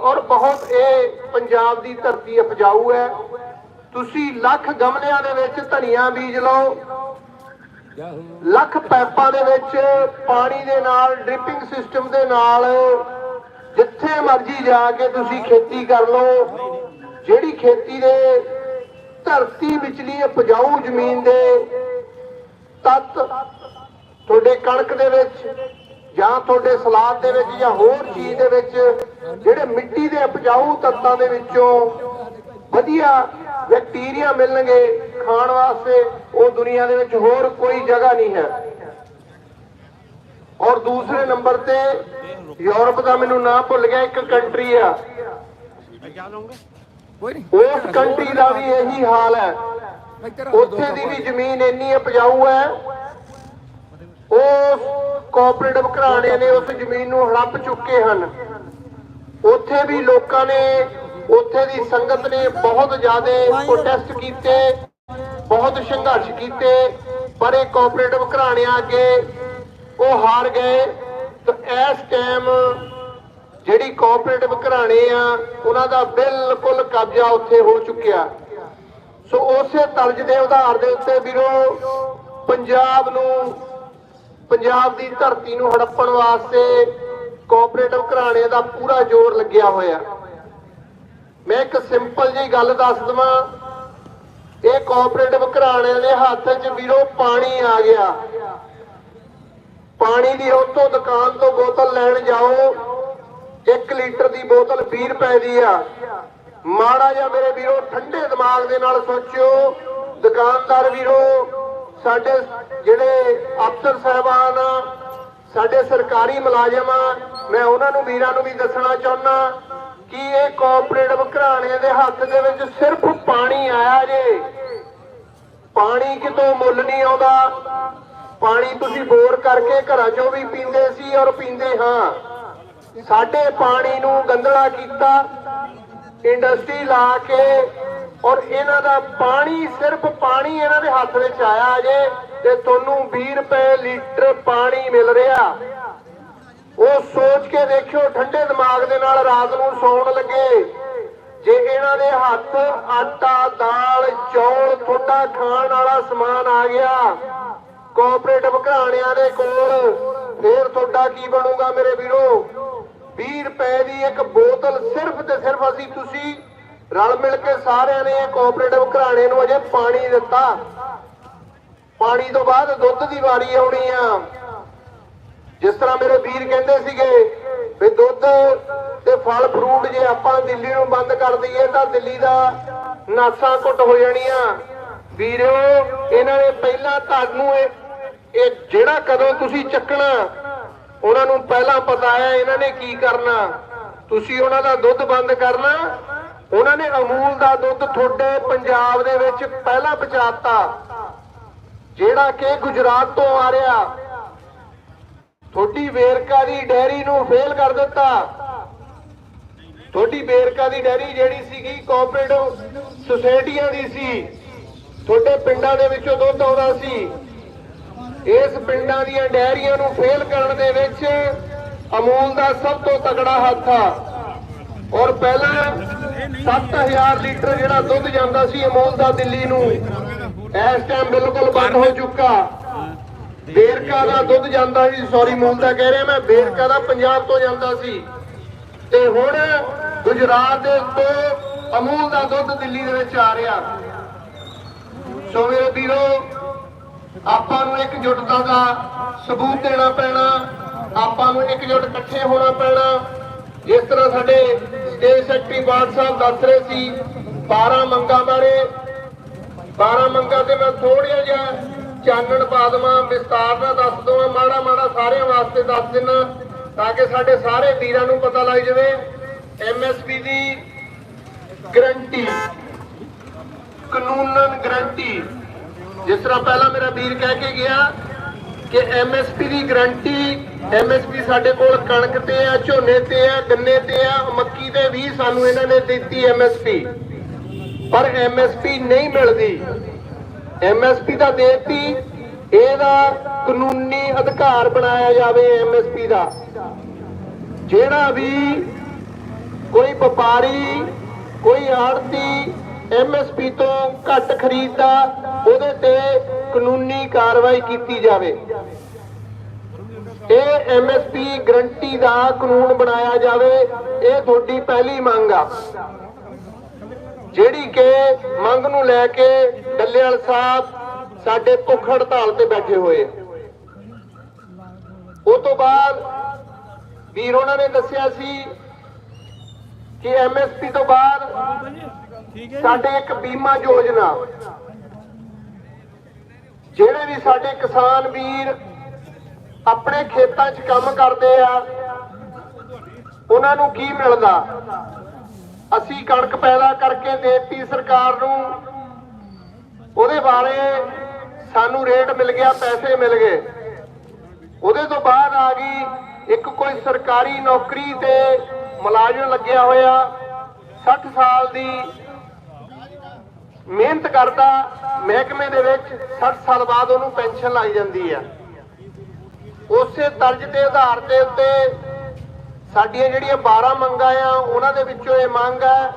ਔਰ ਬਹੁਤ ਇਹ ਪੰਜਾਬ ਦੀ ਧਰਤੀ ਉਪਜਾਊ ਹੈ। ਤੁਸੀਂ ਲੱਖ ਗਮਲਿਆਂ ਦੇ ਵਿੱਚ ਧਨੀਆ ਬੀਜ ਲਓ। ਲੱਖ ਪੈਪਾਂ ਦੇ ਵਿੱਚ ਪਾਣੀ ਦੇ ਨਾਲ, ਡ੍ਰਿਪਿੰਗ ਸਿਸਟਮ ਦੇ ਨਾਲ, ਜਿੱਥੇ ਮਰਜ਼ੀ ਜਾ ਕੇ ਤੁਸੀਂ ਖੇਤੀ ਕਰ ਲਓ। ਜਿਹੜੀ ਖੇਤੀ ਦੇ ਧਰਤੀ ਵਿਚਲੀ ਉਪਜਾਊ ਜ਼ਮੀਨ ਦੇ ਤੱਤ ਤੁਹਾਡੇ ਕਣਕ ਦੇ ਵਿੱਚ ਜਾਂ ਤੁਹਾਡੇ ਸਲਾਦ ਦੇ ਵਿੱਚ ਜਾਂ ਹੋਰ ਚੀਜ਼ ਦੇ ਵਿੱਚ ਜਿਹੜੇ ਮਿੱਟੀ ਦੇ ਉਪਜਾਊ ਤੱਤਾਂ ਦੇ ਵਿੱਚੋਂ ਵਧੀਆ ਬੈਕਟੀਰੀਆ ਮਿਲਣਗੇ ਖਾਣ ਵਾਸਤੇ ਉਹ ਦੁਨੀਆ ਦੇ ਵਿੱਚ ਹੋਰ ਕੋਈ ਜਗ੍ਹਾ ਨਹੀਂ ਹੈ। ਔਰ ਦੂਸਰੇ ਨੰਬਰ ਤੇ ਯੂਰਪ ਦਾ ਮੈਨੂੰ ਨਾਮ ਭੁੱਲ ਗਿਆ ਇੱਕ ਕੰਟਰੀ ਆ। ਉਸ ਕੰਟਰੀ ਦਾ ਵੀ ਇਹੀ ਹਾਲ ਹੈ। ਉੱਥੇ ਦੀ ਵੀ ਜ਼ਮੀਨ ਇੰਨੀ ਉਪਜਾਊ ਹੈ ਉਸ ਕੋਆਪਰੇਟਿਵ ਘਰਾਣੇ ਨੇ ਉਸ ਜ਼ਮੀਨ ਨੂੰ ਹੜੱਪ ਚੁੱਕੇ ਹਨ। ਉੱਥੇ ਵੀ ਲੋਕਾਂ ਨੇ, ਉੱਥੇ ਦੀ ਸੰਗਤ ਨੇ ਬਹੁਤ ਜ਼ਿਆਦਾ ਪ੍ਰੋਟੈਸਟ ਕੀਤੇ, ਬਹੁਤ ਸੰਘਰਸ਼ ਕੀਤੇ, ਪਰ ਇਹ ਕੋਆਪਰੇਟਿਵ ਘਰਾਣਿਆਂ ਅੱਗੇ ਉਹ ਹਾਰ ਗਏ। ਤੇ ਇਸ ਟਾਈਮ ਜਿਹੜੀ ਕੋਆਪਰੇਟਿਵ ਘਰਾਣੇ ਆ, ਉਹਨਾਂ ਦਾ ਬਿਲਕੁਲ ਕਬਜ਼ਾ ਉੱਥੇ ਹੋ ਚੁੱਕਿਆ। ਸੋ ਉਸੇ ਤਰਜ ਦੇ ਉਧਾਰ ਦੇ ਉੱਤੇ ਵੀਰੋ, ਪੰਜਾਬ ਨੂੰ ਪੰਜਾਬ ਦੀ ਧਰਤੀ ਨੂੰ ਹੜੱਪਣ ਵਾਸਤੇ ਕੋਆਪਰੇਟਿਵ ਘਰਾਣੇ ਦਾ ਪੂਰਾ ਜ਼ੋਰ ਲੱਗਿਆ ਹੋਇਆ। ਮੈਂ ਇੱਕ ਸਿੰਪਲ ਜਿਹੀ ਗੱਲ ਦੱਸ ਦਵਾਂ। ਇਹ ਕੋਆਪਰੇਟਿਵ ਘਰਾਣਿਆਂ ਦੇ ਹੱਥ 'ਚ ਵੀਰੋ ਪਾਣੀ ਆ ਗਿਆ। ਪਾਣੀ ਦੀ ਉੱਥੋਂ ਦੁਕਾਨ ਤੋਂ ਬੋਤਲ ਲੈਣ ਜਾਓ। 1 ਲੀਟਰ ਦੀ ਬੋਤਲ 20 ਰੁਪਏ ਦੀ ਆ। ਮਾੜਾ ਜਿਹਾ ਮੇਰੇ ਵੀਰੋ ਠੰਡੇ ਦਿਮਾਗ ਦੇ ਨਾਲ ਸੋਚਿਓ। ਦੁਕਾਨਦਾਰ ਵੀਰੋ ਸਾਡੇ ਜਿਹੜੇ ਅਫਸਰ ਸਾਹਿਬਾਨ ਸਾਡੇ ਸਰਕਾਰੀ ਮੁਲਾਜ਼ਮ ਮੈਂ ਉਹਨਾਂ ਨੂੰ ਵੀਰਾਂ ਨੂੰ ਵੀ ਦੱਸਣਾ ਚਾਹੁੰਦਾ ਕਿ ਇਹ ਕੋਆਪਰੇਟਿਵ ਘਰਾਣੇ ਦੇ ਹੱਥ ਦੇ ਵਿੱਚ ਸਿਰਫ ਪਾਣੀ ਆਇਆ ਜੇ। ਪਾਣੀ ਕਿਤੋਂ ਮੁੱਲ ਨਹੀਂ ਆਉਂਦਾ। ਪਾਣੀ ਤੁਸੀਂ ਬੋਰ ਕਰਕੇ ਘਰਾਂ ਚੋਂ ਵੀ ਪੀਂਦੇ ਸੀ ਔਰ ਪੀਂਦੇ ਹਾਂ। ਸਾਡੇ ਪਾਣੀ ਨੂੰ ਗੰਦਲਾ ਕੀਤਾ। ਇੰਡਸਟਰੀ ਲਾ ਕੇ ਔਰ ਇਹਨਾਂ ਦਾ ਪਾਣੀ ਸਿਰਫ ਪਾਣੀ ਇਹਨਾਂ ਦੇ ਹੱਥ ਵਿੱਚ ਆਇਆ ਜੇ ਤੇ ਤੁਹਾਨੂੰ 20 ਰੁਪਏ ਲੀਟਰ ਪਾਣੀ ਮਿਲ ਰਿਹਾ। ਉਹ ਸੋਚ ਕੇ ਦੇਖਿਓ ਠੰਡੇ ਦਿਮਾਗ ਦੇ ਨਾਲ ਰਾਤ ਨੂੰ ਸੌਣ ਲੱਗੇ। ਜੇ ਇਹਨਾਂ ਦੇ ਹੱਥ ਆਟਾ, ਦਾਲ, ਚੌਲ, ਤੁਹਾਡਾ ਖਾਣ ਵਾਲਾ ਸਮਾਨ ਆ ਗਿਆ ਕੋਆਪਰੇਟਿਵ ਘਰਾਣਿਆਂ ਦੇ ਕੋਲ, ਫੇਰ ਤੁਹਾਡਾ ਕੀ ਬਣੂਗਾ ਮੇਰੇ ਵੀਰੋ? 20 ਰੁਪਏ ਦੀ ਇੱਕ ਬੋਤਲ ਸਿਰਫ ਤੇ ਸਿਰਫ ਅਸੀਂ ਤੁਸੀਂ ਰਲ ਮਿਲ ਕੇ ਸਾਰਿਆਂ ਨੇ ਇਹ ਕੋਆਪਰੇਟਿਵ ਘਰਾਣੇ ਨੂੰ ਅਜੇ ਪਾਣੀ ਦਿੱਤਾ। ਪਾਣੀ ਤੋਂ ਬਾਅਦ ਦੁੱਧ ਦੀ ਵਾਰੀ ਆਉਣੀ ਆ। ਜਿਸ ਤਰ੍ਹਾਂ ਮੇਰੇ ਵੀਰ ਕਹਿੰਦੇ ਸੀਗੇ ਵੀ ਦੁੱਧ ਤੇ ਫਲ ਫਰੂਟ ਜੇ ਆਪਾਂ ਦਿੱਲੀ ਨੂੰ ਬੰਦ ਕਰ ਦਈਏ ਤਾਂ ਦਿੱਲੀ ਦਾ ਨਾਸਾਂ ਘੁੱਟ ਹੋ ਜਾਣੀਆਂ। ਵੀਰੋ, ਇਹਨਾਂ ਨੇ ਪਹਿਲਾਂ ਤੁਹਾਨੂੰ ਇਹ ਇਹ ਜਿਹੜਾ ਕਦੋਂ ਤੁਸੀਂ ਚੱਕਣਾ, ਉਹਨਾਂ ਨੂੰ ਪਹਿਲਾਂ ਪਤਾ ਹੈ ਇਹਨਾਂ ਨੇ ਕੀ ਕਰਨਾ। ਤੁਸੀਂ ਉਹਨਾਂ ਦਾ ਦੁੱਧ ਬੰਦ ਕਰਨਾ ਉਹਨਾਂ ਨੇ ਅਮੂਲ ਦਾ ਦੁੱਧ ਤੁਹਾਡੇ ਪੰਜਾਬ ਦੇ ਵਿੱਚ ਪਹਿਲਾਂ ਪਹੁੰਚਾਤਾ, ਜਿਹੜਾ ਕਿ ਗੁਜਰਾਤ ਤੋਂ ਆ ਰਿਹਾ। ਤੁਹਾਡੀ ਵੇਰਕਾ ਦੀ ਡੈਰੀ ਨੂੰ ਫੇਲ ਕਰ ਦਿੱਤਾ। ਤੁਹਾਡੀ ਵੇਰਕਾ ਦੀ ਡੈਰੀ ਜਿਹੜੀ ਸੀਗੀ ਕੋਆਪਰੇਟਿਵ ਸੁਸਾਇਟੀਆਂ ਦੀ ਸੀ, ਤੁਹਾਡੇ ਪਿੰਡਾਂ ਦੇ ਵਿੱਚੋਂ ਦੁੱਧ ਆਉਂਦਾ ਸੀ। ਇਸ ਪਿੰਡਾਂ ਦੀਆਂ ਡੈਰੀਆਂ ਨੂੰ ਫੇਲ ਕਰਨ ਦੇ ਵਿੱਚ ਅਮੂਲ ਦਾ ਸਭ ਤੋਂ ਤਕੜਾ ਹੱਥ ਆ। ਔਰ ਪਹਿਲਾਂ 7000 ਲੀਟਰ ਜਿਹੜਾ ਦੁੱਧ ਜਾਂਦਾ ਸੀ ਅਮੂਲ ਦਾ ਦਿੱਲੀ ਨੂੰ ਇਸ ਟਾਈਮ ਬਿਲਕੁਲ ਬੰਦ ਹੋ ਚੁੱਕਾ। ਬੇਰਕਾ ਦਾ ਦੁੱਧ ਜਾਂਦਾ ਸੀ ਸੌਰੀ ਮੂਲ ਦਾ ਕਹਿ ਰਿਹਾ ਮੈਂ ਬੇਰਕਾ ਦਾ ਪੰਜਾਬ ਤੋਂ ਜਾਂਦਾ ਸੀ। ਤੇ ਹੁਣ ਗੁਜਰਾਤ ਦੇ ਤੋਂ ਅਮੂਲ ਦਾ ਦੁੱਧ ਦਿੱਲੀ ਦੇ ਵਿੱਚ ਆ ਰਿਹਾ। ਸੋ ਮੇਰੇ ਵੀਰੋ ਆਪਾਂ ਨੂੰ ਇਕਜੁੱਟਤਾ ਦਾ ਸਬੂਤ ਦੇਣਾ ਪੈਣਾ ਆਪਾਂ ਨੂੰ ਇਕਜੁੱਟ ਇਕੱਠੇ ਹੋਣਾ ਪੈਣਾ। ਜਿਸ ਤਰ੍ਹਾਂ ਸਾਡੇ ਸਟੇਟ ਸੈਕਟਰੀ ਬਾਦ ਸਾਹਿਬ ਦੱਸ ਰਹੇ ਸੀ 12 ਮੰਗਾਂ ਬਾਰੇ। 12 ਮੰਗਾਂ ਤੇ ਮੈਂ ਥੋੜਿਆ ਜਿਹਾ ਚਾਨਣ ਪਾ ਦੇਵਾਂ, ਵਿਸਤਾਰ ਨਾਲ ਦੱਸ ਦਵਾਂ, ਮਾੜਾ ਮਾੜਾ ਸਾਰਿਆਂ ਵਾਸਤੇ ਦੱਸ ਦਿੰਨਾ, ਤਾਂ ਕਿ ਸਾਡੇ ਸਾਰੇ ਵੀਰਾਂ ਨੂੰ ਪਤਾ ਲੱਗ ਜਾਵੇ। ਐਮਐਸਪੀ ਦੀ ਗਰੰਟੀ, ਕਾਨੂੰਨਨ ਗਰੰਟੀ। ਜਿਸ ਤਰ੍ਹਾਂ ਪਹਿਲਾਂ ਮੇਰਾ ਵੀਰ ਕਹਿ ਕੇ ਗਿਆ ਕਿ ਐਮਐਸਪੀ ਦੀ ਗਰੰਟੀ ਐਮਐਸਪੀ ਸਾਡੇ ਕੋਲ ਕਣਕ ਤੇ ਆ, ਝੋਨੇ ਤੇ ਆ, ਗੰਨੇ ਤੇ ਆ, ਮੱਕੀ ਤੇ ਵੀ ਸਾਨੂੰ ਇਹਨਾਂ ਨੇ ਦਿੱਤੀ ਐਮਐਸਪੀ ਪਰ ਐਮਐਸਪੀ ਨਹੀਂ ਮਿਲਦੀ। ਐਮਐਸਪੀ ਤਾਂ ਦੇਤੀ, ਇਹਦਾ ਕਾਨੂੰਨੀ ਅਧਿਕਾਰ ਬਣਾਇਆ ਜਾਵੇ ਐਮਐਸਪੀ ਦਾ। ਜਿਹੜਾ ਵੀ ਕੋਈ ਵਪਾਰੀ, ਕੋਈ ਆੜਤੀ ਐਮਐਸਪੀ ਤੋਂ ਘੱਟ ਖਰੀਦਦਾ, ਉਹਦੇ ਤੇ ਕਾਨੂੰਨੀ ਕਾਰਵਾਈ ਕੀਤੀ ਜਾਵੇ। ਇਹ ਐਮਐਸਪੀ ਗਰੰਟੀ ਦਾ ਕਾਨੂੰਨ ਬਣਾਇਆ ਜਾਵੇ। ਇਹ ਤੁਹਾਡੀ ਪਹਿਲੀ ਮੰਗ ਆ। ਜਿਹੜੀ ਕਿ ਮੰਗ ਨੂੰ ਲੈ ਕੇ ਡੱਲੇਵਾਲ ਸਾਹਿਬ ਸਾਡੇ ਭੁੱਖ ਹੜਤਾਲ ਤੇ ਬੈਠੇ ਹੋਏ ਆ। ਉਹ ਤੋਂ ਬਾਅਦ ਵੀਰ ਉਹਨਾਂ ਨੇ ਦੱਸਿਆ ਸੀ ਕਿ ਐਮਐਸਪੀ ਤੋਂ ਬਾਅਦ ਸਾਡੇ ਇੱਕ ਬੀਮਾ ਯੋਜਨਾ ਜਿਹੜੇ ਵੀ ਸਾਡੇ ਕਿਸਾਨ ਵੀਰ ਆਪਣੇ ਖੇਤਾਂ 'ਚ ਕੰਮ ਕਰਦੇ ਆ, ਉਹਨਾਂ ਨੂੰ ਕੀ ਮਿਲਦਾ? ਅਸੀਂ ਕਣਕ ਪੈਦਾ ਕਰਕੇ ਦੇਤੀ ਸਰਕਾਰ ਨੂੰ। ਉਹਦੇ ਬਾਰੇ ਸਾਨੂੰ ਰੇਟ ਮਿਲ ਗਿਆ, ਪੈਸੇ ਮਿਲ ਗਏ। ਉਹਦੇ ਤੋਂ ਬਾਅਦ ਆ ਗਈ ਇੱਕ ਕੋਈ ਸਰਕਾਰੀ ਨੌਕਰੀ ਤੇ ਮੁਲਾਜ਼ਮ ਲੱਗਿਆ ਹੋਇਆ। 60 ਸਾਲ ਦੀ ਮਿਹਨਤ ਕਰਦਾ, ਮਹਿਕਮੇ ਦੇ ਵਿੱਚ 60 ਸਾਲ ਬਾਅਦ ਉਹਨੂੰ ਪੈਨਸ਼ਨ ਲਾਈ ਜਾਂਦੀ ਆ। ਉਸੇ ਤਰਜ ਦੇ ਆਧਾਰ ਦੇ ਉੱਤੇ ਸਾਡੀਆਂ ਜਿਹੜੀਆਂ 12 ਮੰਗਾਂ ਆ, ਉਹਨਾਂ ਦੇ ਵਿੱਚੋਂ ਇਹ ਮੰਗ ਹੈ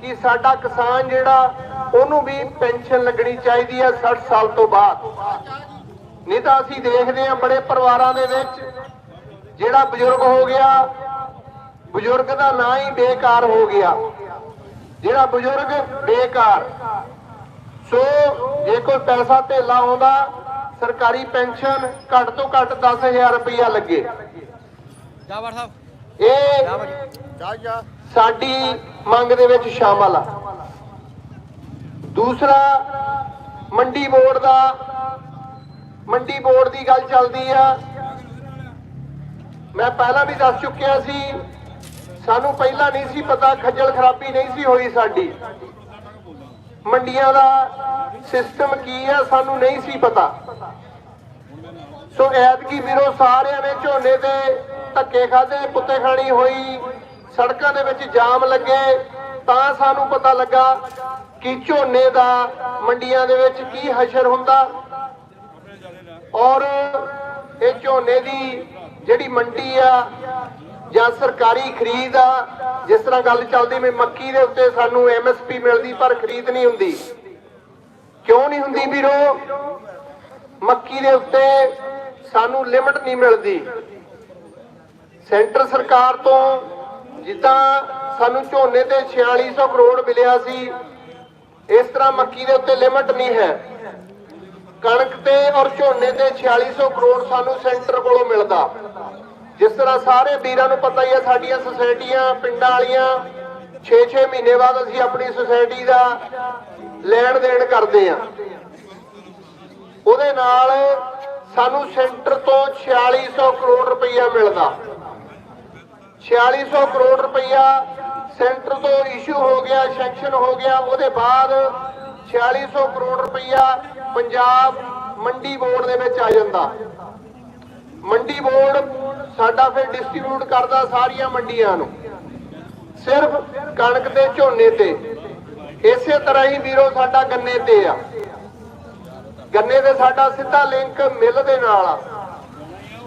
ਕਿ ਸਾਡਾ ਕਿਸਾਨ ਜਿਹੜਾ, ਉਹਨੂੰ ਵੀ ਪੈਨਸ਼ਨ ਲੱਗਣੀ ਚਾਹੀਦੀ ਹੈ 60 ਸਾਲ ਤੋਂ ਬਾਅਦ। ਨਹੀਂ ਤਾਂ ਅਸੀਂ ਦੇਖਦੇ ਹਾਂ ਬੜੇ ਪਰਿਵਾਰਾਂ ਦੇ ਵਿੱਚ ਜਿਹੜਾ ਬਜ਼ੁਰਗ ਹੋ ਗਿਆ, ਬਜ਼ੁਰਗ ਦਾ ਨਾਂ ਹੀ ਬੇਕਾਰ ਹੋ ਗਿਆ। ਜਿਹੜਾ ਬਜ਼ੁਰਗ ਬੇਕਾਰ ਸੋ ਜੇ ਕੋਈ ਪੈਸਾ ਧੇਲਾ ਆਉਂਦਾ ਸਰਕਾਰੀ ਪੈਨਸ਼ਨ ਘੱਟ ਤੋਂ ਘੱਟ 10000 ਰੁਪਇਆ ਲੱਗੇ। ਜਾ ਸਾਹਿਬ। ਇਹ ਸਾਡੀ ਮੰਗ ਦੇ ਵਿੱਚ ਸ਼ਾਮਲ ਆ। ਦੂਸਰਾ ਮੰਡੀ ਬੋਰਡ ਦਾ ਮੰਡੀ ਬੋਰਡ ਦੀ ਗੱਲ ਚੱਲਦੀ ਆ। ਮੈਂ ਪਹਿਲਾਂ ਵੀ ਦੱਸ ਚੁੱਕਿਆ ਸੀ ਸਾਨੂੰ ਪਹਿਲਾਂ ਨਹੀਂ ਸੀ ਪਤਾ ਖੱਜਲ ਖਰਾਬੀ ਨਹੀਂ ਸੀ ਹੋਈ ਸਾਡੀ। ਮੰਡੀਆਂ ਦਾ ਸਿਸਟਮ ਕੀ ਆ, ਸਾਨੂੰ ਨਹੀਂ ਸੀ ਪਤਾ। ਸੋ ਐਤਕੀ ਵੀਰੋ ਸਾਰਿਆਂ ਨੇ ਝੋਨੇ ਦੇ ਧੱਕੇ ਖਾਦੇ ਪੁੱਤੇ ਖਾਣੀ ਹੋਈ, ਸੜਕਾਂ ਦੇ ਵਿੱਚ ਜਾਮ ਲੱਗੇ, ਤਾਂ ਸਾਨੂੰ ਪਤਾ ਲੱਗਾ ਕਿ ਝੋਨੇ ਦਾ ਮੰਡੀਆਂ ਦੇ ਵਿੱਚ ਕੀ ਹਸ਼ਰ ਹੁੰਦਾ। ਔਰ ਇਹ ਝੋਨੇ ਦੀ ਜਿਹੜੀ ਮੰਡੀ ਆ ਜਾਂ ਸਰਕਾਰੀ ਖਰੀਦ ਆ, ਜਿਸ ਤਰ੍ਹਾਂ ਗੱਲ ਚੱਲਦੀ ਮੈਂ ਮੱਕੀ ਦੇ ਉੱਤੇ ਸਾਨੂੰ ਐਮਐਸਪੀ ਮਿਲਦੀ, ਪਰ ਖਰੀਦ ਨਹੀਂ ਹੁੰਦੀ। ਕਿਉਂ ਨਹੀਂ ਹੁੰਦੀ ਵੀਰੋ? ਮੱਕੀ ਦੇ ਉੱਤੇ ਸਾਨੂੰ ਲਿਮਟ ਨਹੀਂ ਮਿਲਦੀ। ਸੈਂਟਰ ਸਰਕਾਰ ਤੋਂ ਜਿੱਦਾਂ ਸਾਨੂੰ ਝੋਨੇ ਤੇ 4600 ਕਰੋੜ ਮਿਲਿਆ ਸੀ, ਇਸ ਤਰ੍ਹਾਂ ਮੱਕੀ ਦੇ ਉੱਤੇ ਲਿਮਟ ਨਹੀਂ ਹੈ। ਕਣਕ ਤੇ ਔਰ ਝੋਨੇ ਤੇ 4600 ਕਰੋੜ ਸਾਨੂੰ ਸੈਂਟਰ ਕੋਲੋਂ ਮਿਲਦਾ। ਜਿਸ ਤਰ੍ਹਾਂ ਸਾਰੇ ਵੀਰਾਂ ਨੂੰ ਪਤਾ ਹੀ ਹੈ ਸਾਡੀਆਂ ਸੁਸਾਇਟੀਆਂ, ਪਿੰਡਾਂ ਵਾਲੀਆਂ 6-6 ਮਹੀਨੇ ਬਾਅਦ ਅਸੀਂ ਆਪਣੀ ਸੁਸਾਇਟੀ ਦਾ ਲੈਣ ਦੇਣ ਕਰਦੇ ਆ ਉਹਦੇ ਨਾਲ ਸਾਨੂੰ ਸੈਂਟਰ ਤੋਂ 4600 ਕਰੋੜ ਰੁਪਈਆ ਮਿਲਦਾ। 4600 ਕਰੋੜ ਰੁਪਈਆ ਸੈਂਟਰ ਤੋਂ ਇਸ਼ੂ ਹੋ ਗਿਆ ਸੈਂਕਸ਼ਨ ਹੋ ਗਿਆ, ਉਹਦੇ ਬਾਅਦ 4600 ਕਰੋੜ ਰੁਪਈਆ ਪੰਜਾਬ ਮੰਡੀ ਬੋਰਡ ਦੇ ਵਿੱਚ ਆ ਜਾਂਦਾ। ਮੰਡੀ ਬੋਰਡ ਸਾਡਾ ਫਿਰ ਡਿਸਟ੍ਰੀਬਿਊਟ ਕਰਦਾ ਸਾਰੀਆਂ ਮੰਡੀਆਂ ਨੂੰ। ਸਿਰਫ ਕਣਕ ਤੇ ਝੋਨੇ ਤੇ। ਇਸੇ ਤਰ੍ਹਾਂ ਹੀ ਵੀਰੋ ਸਾਡਾ ਗੰਨੇ ਤੇ ਆ। ਗੰਨੇ ਦੇ ਸਾਡਾ ਸਿੱਧਾ ਲਿੰਕ ਮਿੱਲ ਦੇ ਨਾਲ ਆ।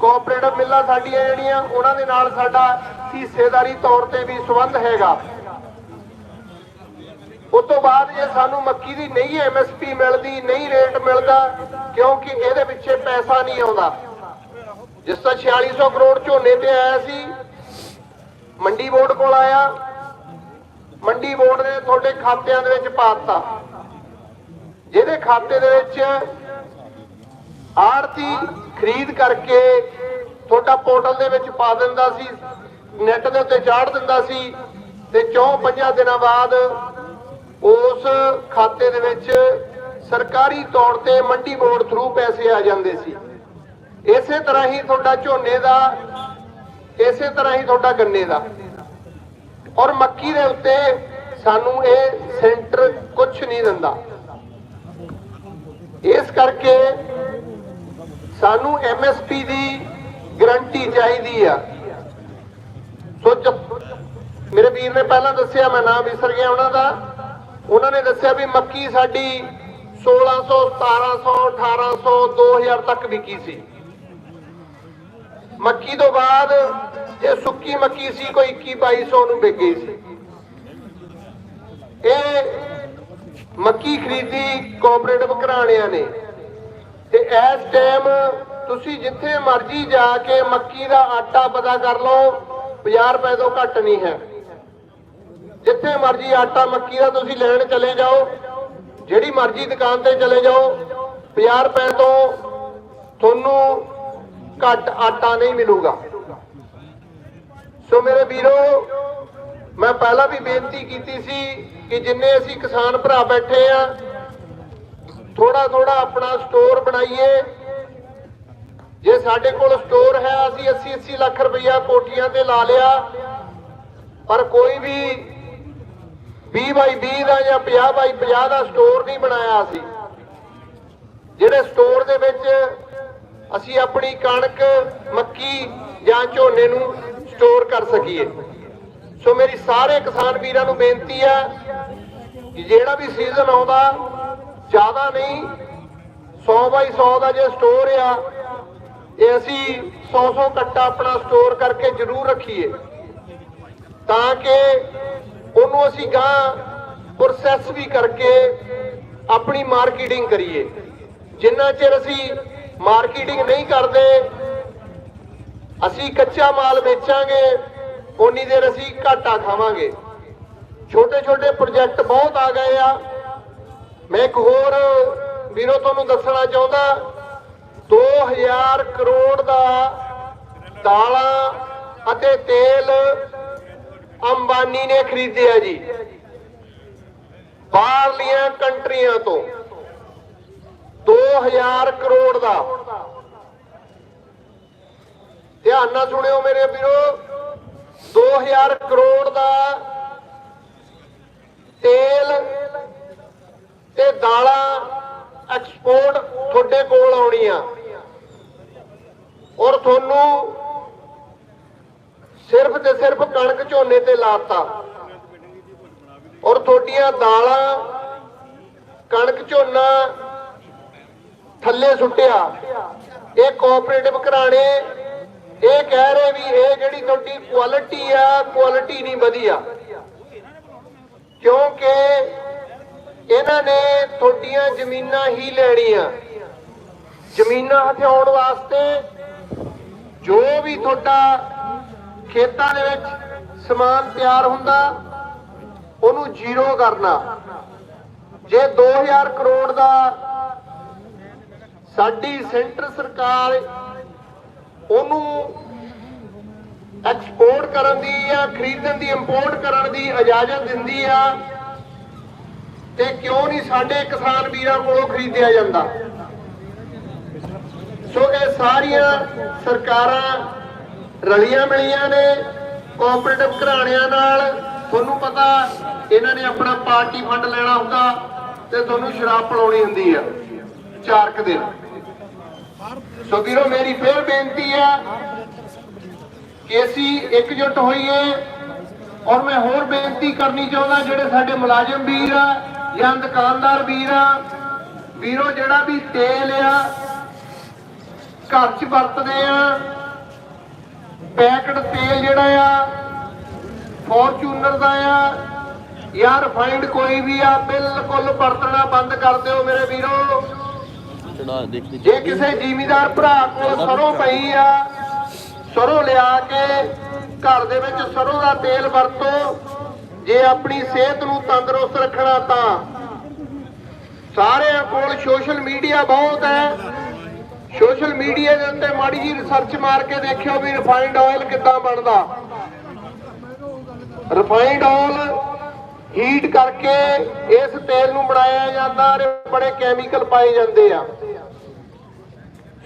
ਕੋਆਪਰੇਟਿਵ ਮਿੱਲਾਂ ਸਾਡੀਆਂ ਜਿਹੜੀਆਂ, ਉਹਨਾਂ ਦੇ ਨਾਲ ਸਾਡਾ ਹਿੱਸੇਦਾਰੀ ਤੌਰ ਤੇ ਵੀ ਸੰਬੰਧ ਹੈਗਾ। ਉਸ ਤੋਂ ਬਾਅਦ ਜੇ ਸਾਨੂੰ ਮੱਕੀ ਦੀ ਨਹੀਂ ਐਮਐਸਪੀ ਮਿਲਦੀ, ਨਹੀਂ ਰੇਟ ਮਿਲਦਾ, ਕਿਉਂਕਿ ਇਹਦੇ ਪਿੱਛੇ ਪੈਸਾ ਨਹੀਂ ਆਉਂਦਾ। ਜਿਸ ਤਰ੍ਹਾਂ 4600 ਕਰੋੜ ਝੋਨੇ ਤੇ ਆਇਆ ਸੀ, ਮੰਡੀ ਬੋਰਡ ਕੋਲ ਆਇਆ, ਮੰਡੀ ਬੋਰਡ ਨੇ ਤੁਹਾਡੇ ਖਾਤਿਆਂ ਦੇ ਵਿੱਚ ਪਾ ਦਿੱਤਾ ਜਿਹਦੇ ਖਾਤੇ ਦੇ ਵਿੱਚ ਆਰਤੀ ਖਰੀਦ ਕਰਕੇ ਤੁਹਾਡਾ ਪੋਰਟਲ ਦੇ ਵਿੱਚ ਪਾ ਦਿੰਦਾ ਸੀ, ਨੈਟ ਦੇ ਉੱਤੇ ਚਾੜ ਦਿੰਦਾ ਸੀ ਤੇ ਚੌਂ ਪੰਜਾਂ ਦਿਨਾਂ ਬਾਅਦ ਉਸ ਖਾਤੇ ਦੇ ਵਿੱਚ ਸਰਕਾਰੀ ਤੌਰ ਤੇ ਮੰਡੀ ਬੋਰਡ ਥਰੂ ਪੈਸੇ ਆ ਜਾਂਦੇ ਸੀ। ਇਸੇ ਤਰ੍ਹਾਂ ਹੀ ਤੁਹਾਡਾ ਝੋਨੇ ਦਾ, ਇਸੇ ਤਰ੍ਹਾਂ ਹੀ ਤੁਹਾਡਾ ਗੰਨੇ ਦਾ। ਔਰ ਮੱਕੀ ਦੇ ਉੱਤੇ ਸਾਨੂੰ ਇਹ ਸੈਂਟਰ ਕੁਝ ਨਹੀਂ ਦਿੰਦਾ। ਇਸ ਕਰਕੇ ਸਾਨੂੰ ਐਮਐਸਪੀ ਦੀ ਗਰੰਟੀ ਚਾਹੀਦੀ ਆ। ਸੋ ਮੇਰੇ ਵੀਰ ਨੇ ਪਹਿਲਾਂ ਦੱਸਿਆ, ਮੈਂ ਨਾਮ ਵਿਸਰ ਗਿਆ ਉਹਨਾਂ ਦਾ। ਉਹਨਾਂ ਨੇ ਦੱਸਿਆ ਵੀ ਮੱਕੀ ਸਾਡੀ 1600 1700 1800 2000 ਤੱਕ ਵਿਕੀ ਸੀ। ਮੱਕੀ ਤੋਂ ਬਾਅਦ ਇਹ ਸੁੱਕੀ ਮੱਕੀ ਸੀ, ਕੋਈ 21 2200 ਨੂੰ ਵਿਕ ਗਈ ਸੀ। ਇਹ ਮੱਕੀ ਖਰੀਦੀ ਕੋਆਪਰੇਟਿਵ ਘਰਾਣਿਆਂ ਨੇ। ਤੇ ਇਸ ਟਾਈਮ ਤੁਸੀਂ ਜਿੱਥੇ ਮਰਜ਼ੀ ਜਾ ਕੇ ਮੱਕੀ ਦਾ ਆਟਾ ਪਤਾ ਕਰ ਲਓ 50 ਰੁਪਏ ਤੋਂ ਘੱਟ ਨਹੀਂ ਹੈ। ਜਿੱਥੇ ਮਰਜ਼ੀ ਆਟਾ ਮੱਕੀ ਦਾ ਤੁਸੀਂ ਲੈਣ ਚਲੇ ਜਾਓ, ਜਿਹੜੀ ਮਰਜ਼ੀ ਦੁਕਾਨ ਤੇ ਚਲੇ ਜਾਓ 50 ਰੁਪਏ ਤੋਂ ਤੁਹਾਨੂੰ ਘੱਟ ਆਟਾ ਨਹੀਂ ਮਿਲੂਗਾ। ਸੋ ਮੇਰੇ ਵੀਰੋ, ਮੈਂ ਪਹਿਲਾਂ ਵੀ ਬੇਨਤੀ ਕੀਤੀ ਸੀ ਕਿ ਜਿੰਨੇ ਅਸੀਂ ਕਿਸਾਨ ਭਰਾ ਬੈਠੇ ਆ ਥੋੜਾ ਥੋੜਾ ਆਪਣਾ ਸਟੋਰ ਬਣਾਈਏ। ਜੇ ਸਾਡੇ ਕੋਲ ਸਟੋਰ ਹੈ, ਅਸੀਂ 80 80 ਲੱਖ ਰੁਪਈਆ ਕੋਠੀਆਂ ਤੇ ਲਾ ਲਿਆ। ਪਰ ਕੋਈ ਵੀ 20 ਬਾਈ 20 ਦਾ ਜਾਂ 50 ਬਾਈ 50 ਦਾ ਸਟੋਰ ਨਹੀਂ ਬਣਾਇਆ ਅਸੀਂ। ਜਿਹੜੇ ਸਟੋਰ ਦੇ ਵਿੱਚ ਅਸੀਂ ਆਪਣੀ ਕਣਕ, ਮੱਕੀ ਜਾਂ ਝੋਨੇ ਨੂੰ ਸਟੋਰ ਕਰ ਸਕੀਏ। ਸੋ ਮੇਰੀ ਸਾਰੇ ਕਿਸਾਨ ਵੀਰਾਂ ਨੂੰ ਬੇਨਤੀ ਹੈ ਕਿ ਜਿਹੜਾ ਵੀ ਸੀਜ਼ਨ ਆਉਂਦਾ, ਜ਼ਿਆਦਾ ਨਹੀਂ 100 ਬਾਈ 100 ਦਾ ਜੇ ਸਟੋਰ ਆ, ਇਹ ਅਸੀਂ 100 100 ਕੱਟਾ ਆਪਣਾ ਸਟੋਰ ਕਰਕੇ ਜ਼ਰੂਰ ਰੱਖੀਏ। ਤਾਂ ਕਿ ਉਹਨੂੰ ਅਸੀਂ ਗਾਂ ਪ੍ਰੋਸੈਸ ਵੀ ਕਰਕੇ ਆਪਣੀ ਮਾਰਕੀਟਿੰਗ ਕਰੀਏ। ਜਿੰਨਾ ਚਿਰ ਅਸੀਂ ਮਾਰਕੀਟਿੰਗ ਨਹੀਂ ਕਰਦੇ। ਅਸੀਂ ਕੱਚਾ ਮਾਲ ਵੇਚਾਂਗੇ ਉਨੀ ਦੇਰ ਅਸੀਂ ਘਾਟਾ ਖਾਵਾਂਗੇ। ਛੋਟੇ ਛੋਟੇ ਪ੍ਰੋਜੈਕਟ ਬਹੁਤ ਆ ਗਏ ਆ। ਮੈਂ ਇੱਕ ਹੋਰ ਵੀਰੋ ਤੁਹਾਨੂੰ ਦੱਸਣਾ ਚਾਹੁੰਦਾ 2000 ਕਰੋੜ ਦਾ ਦਾਲਾਂ ਅਤੇ ਤੇਲ ਅੰਬਾਨੀ ਨੇ ਖਰੀਦਿਆ ਜੀ। ਬਾਹਰਲੀਆਂ ਕੰਟਰੀਆਂ ਤੋਂ। 2000 ਕਰੋੜ ਦਾ। ਧਿਆਨ ਨਾਲ ਸੁਣਿਓ ਮੇਰੇ ਵੀਰੋ 2000 ਕਰੋੜ ਦਾ ਤੇਲ ਤੇ ਦਾਲਾਂ ਐਕਸਪੋਰਟ ਤੁਹਾਡੇ ਕੋਲ ਆਉਣੀ ਆ ਔਰ ਤੁਹਾਨੂੰ ਸਿਰਫ ਤੇ ਸਿਰਫ ਕਣਕ ਝੋਨੇ ਤੇ ਲਾਤਾ। ਔਰ ਤੁਹਾਡੀਆਂ ਦਾਲਾਂ, ਕਣਕ ਝੋਨਾ ਥੱਲੇ ਸੁੱਟਿਆ। ਇਹ ਕੋਆਪਰੇਟਿਵ ਘਰਾਣੇ ਇਹ ਕਹਿ ਰਹੇ ਵੀ ਇਹ ਜਿਹੜੀ ਤੁਹਾਡੀ ਕੁਆਲਿਟੀ ਆ ਕੁਆਲਿਟੀ ਨਹੀਂ ਵਧੀਆ। ਕਿਉਂਕਿ ਇਹਨਾਂ ਨੇ ਤੁਹਾਡੀਆਂ ਜ਼ਮੀਨਾਂ ਹੀ ਲੈਣੀਆਂ। ਜ਼ਮੀਨਾਂ ਹਥਿਆਉਣ ਵਾਸਤੇ ਜੋ ਵੀ ਤੁਹਾਡਾ ਖੇਤਾਂ ਦੇ ਵਿੱਚ ਸਮਾਨ ਤਿਆਰ ਹੁੰਦਾ, ਉਹਨੂੰ ਜ਼ੀਰੋ ਕਰਨਾ। ਜੇ 2000 ਕਰੋੜ ਦਾ ਸਾਡੀ ਸੈਂਟਰ ਸਰਕਾਰ ਉਹਨੂੰ ਐਕਸਪੋਰਟ ਕਰਨ ਦੀ ਜਾਂ ਖਰੀਦਣ ਦੀ ਇੰਪੋਰਟ ਕਰਨ ਦੀ ਇਜਾਜ਼ਤ ਦਿੰਦੀ ਆ ਤੇ ਕਿਉਂ ਨਹੀਂ ਸਾਡੇ ਕਿਸਾਨ ਵੀਰਾਂ ਕੋਲੋਂ ਖਰੀਦਿਆ ਜਾਂਦਾ? ਸੋ ਇਹ ਸਾਰੀਆਂ ਸਰਕਾਰਾਂ ਰਲੀਆਂ ਮਿਲੀਆਂ ਨੇ ਕੋਆਪਰੇਟਿਵ ਘਰਾਣਿਆਂ ਨਾਲ। ਤੁਹਾਨੂੰ ਪਤਾ ਇਹਨਾਂ ਨੇ ਆਪਣਾ ਪਾਰਟੀ ਫੰਡ ਲੈਣਾ ਹੁੰਦਾ ਤੇ ਤੁਹਾਨੂੰ ਸ਼ਰਾਬ ਪਿਲਾਉਣੀ ਹੁੰਦੀ ਆ, ਚਾਰਕ ਦੇ ਦਿਨ ਸੋ ਵੀਰੋ, ਮੇਰੀ ਫੇਰ ਬੇਨਤੀ ਹੈ ਕਿ ਅਸੀਂ ਇਕਜੁੱਟ ਹੋਈਏ ਔਰ ਮੈਂ ਹੋਰ ਬੇਨਤੀ ਕਰਨੀ ਚਾਹੁੰਦਾ, ਜਿਹੜੇ ਸਾਡੇ ਮੁਲਾਜ਼ਮ ਵੀਰ ਆ ਜਾਂ ਦੁਕਾਨਦਾਰ ਵੀਰ ਆ, ਵੀਰੋ, ਜਿਹੜਾ ਵੀ ਤੇਲ ਆ, ਘਰ 'ਚ ਵਰਤਦੇ ਆ ਪੈਕਡ ਤੇਲ ਜਿਹੜਾ ਆ, ਫੋਰਚੂਨਰ ਦਾ ਆ, ਜਾਂ ਰਿਫਾਈਨਡ ਕੋਈ ਵੀ ਆ, ਬਿਲਕੁਲ ਵਰਤਣਾ ਬੰਦ ਕਰ ਦਿਓ ਮੇਰੇ ਵੀਰੋ। ਚੜਾ ਦੇਖੀ ਜੇ ਕਿਸੇ ਜ਼ਿਮੀਦਾਰ ਭਰਾ ਕੋਲ ਸਰੋਂ ਪਈ ਆ ਸਰੋਂ ਲਿਆ ਕੇ ਘਰ ਦੇ ਵਿੱਚ ਸਰੋਂ ਦਾ ਤੇਲ ਵਰਤੋ ਜੇ ਆਪਣੀ ਸਿਹਤ ਨੂੰ ਤੰਦਰੁਸਤ ਰੱਖਣਾ ਤਾਂ। ਸਾਰਿਆਂ ਕੋਲ ਸੋਸ਼ਲ ਮੀਡੀਆ ਬਹੁਤ ਹੈ। ਸੋਸ਼ਲ ਮੀਡੀਆ ਦੇ ਉੱਤੇ ਮਾੜੀ ਜੀ ਰਿਸਰਚ ਮਾਰ ਕੇ ਦੇਖਿਓ ਵੀ ਰਿਫਾਈਨਡ ਆਇਲ ਕਿੱਦਾਂ ਬਣਦਾ। ਰਿਫਾਈਨਡ ਆਇਲ ਹੀਟ ਕਰਕੇ ਇਸ ਤੇਲ ਨੂੰ ਬਣਾਇਆ ਜਾਂਦਾ ਔਰ ਬੜੇ ਕੈਮੀਕਲ ਪਾਏ ਜਾਂਦੇ ਆ।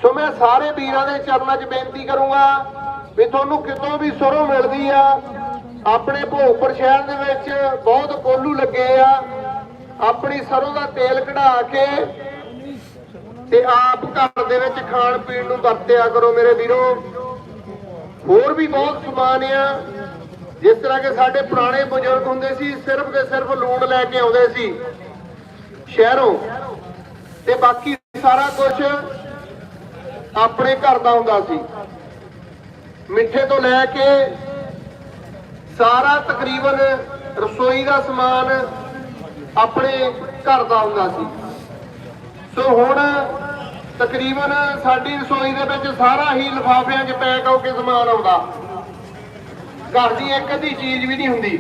ਸੋ ਮੈਂ ਸਾਰੇ ਵੀਰਾਂ ਦੇ ਚਰਨਾਂ 'ਚ ਬੇਨਤੀ ਕਰੂੰਗਾ ਵੀ ਤੁਹਾਨੂੰ ਕਿਤੋਂ ਵੀ ਸਰੋਂ ਮਿਲਦੀ ਆ, ਆਪਣੇ ਭੋਗਪੁਰ ਸ਼ਹਿਰ ਦੇ ਵਿੱਚ ਬਹੁਤ ਕੋਲੂ ਲੱਗੇ ਆ, ਆਪਣੀ ਸਰੋਂ ਦਾ ਤੇਲ ਕਢਾ ਕੇ ਤੇ ਆਪ ਘਰ ਦੇ ਵਿੱਚ ਖਾਣ ਪੀਣ ਨੂੰ ਵਰਤਿਆ ਕਰੋ ਮੇਰੇ ਵੀਰੋ। ਹੋਰ ਵੀ ਬਹੁਤ ਸਮਾਨ ਆ। ਜਿਸ ਤਰ੍ਹਾਂ ਕਿ ਸਾਡੇ ਪੁਰਾਣੇ ਬਜ਼ੁਰਗ ਹੁੰਦੇ ਸੀ, ਸਿਰਫ ਤੇ ਸਿਰਫ ਲੂਣ ਲੈ ਕੇ ਆਉਂਦੇ ਸੀ ਸ਼ਹਿਰੋਂ। ਤੇ ਬਾਕੀ ਸਾਰਾ ਕੁਝ ਆਪਣੇ ਘਰ ਦਾ ਹੁੰਦਾ ਸੀ। ਮਿੱਠੇ ਤੋਂ ਲੈ ਕੇ ਸਾਰਾ ਤਕਰੀਬਨ ਰਸੋਈ ਦਾ ਸਮਾਨ ਆਪਣੇ ਘਰ ਦਾ ਹੁੰਦਾ ਸੀ। ਸੋ ਹੁਣ ਤਕਰੀਬਨ ਸਾਡੀ ਰਸੋਈ ਦੇ ਵਿੱਚ ਸਾਰਾ ਹੀ ਲਿਫਾਫਿਆਂ 'ਚ ਪੈਕ ਹੋ ਕੇ ਸਮਾਨ ਆਉਂਦਾ। ਘਰ ਦੀ ਇੱਕ ਅੱਧੀ ਚੀਜ਼ ਵੀ ਨਹੀਂ ਹੁੰਦੀ।